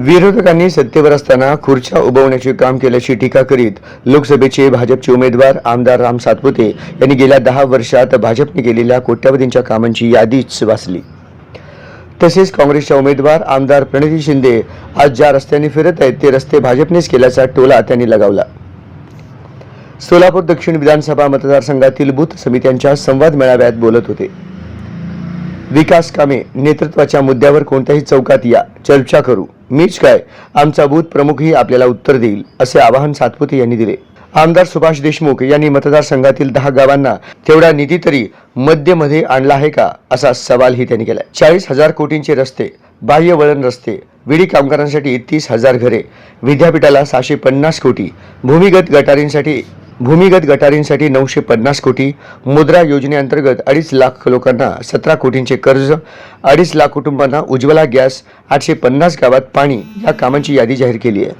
विरोधकांनी सत्तेवर असताना खुर्च्या उभवण्याचे काम केल्याची टीका करीत लोकसभेचे भाजपचे उमेदवार आमदार राम सातपुते यांनी गेल्या दहा वर्षात भाजपने केलेल्या कोट्यावधींच्या कामांची यादीच वाचली. तसेच काँग्रेसच्या उमेदवार आमदार प्रणिती शिंदे आज ज्या रस्त्याने फिरत आहेत ते रस्ते भाजपनेच केल्याचा टोला त्यांनी लगावला. सोलापूर दक्षिण विधानसभा मतदारसंघातील बूथ समित्यांच्या संवाद मेळाव्यात बोलत होते. विकास कामे नेतृत्वाच्या मुद्द्यावर कोणत्याही चौकात या. चर्चा करू. मीच काय? आमचा बूथ प्रमुखही आपल्याला उत्तर देईल असे आवाहन सातपुते यांनी दिले. आमदार सुभाष देशमुख यांनी मतदारसंघातील दहा गावांना तेवढा निधी तरी मध्यमध्ये आणला आहे का असा सवालही त्यांनी केला चाळीस हजार कोटींचे रस्ते बाह्य वळण रस्ते विडी कामगारांसाठी तीस हजार घरे विद्यापीठाला सहाशे पन्नास कोटी भूमिगत गटारींसाठी भूमिगत गटारींसाठी नऊशे पन्नास कोटी मुद्रा योजनेअंतर्गत अडीच लाख लोकांना सतरा कोटींचे कर्ज अडीच लाख कुटुंबांना उज्ज्वला गॅस आठशे पन्नास गावात पाणी या कामांची यादी जाहीर केली आहे.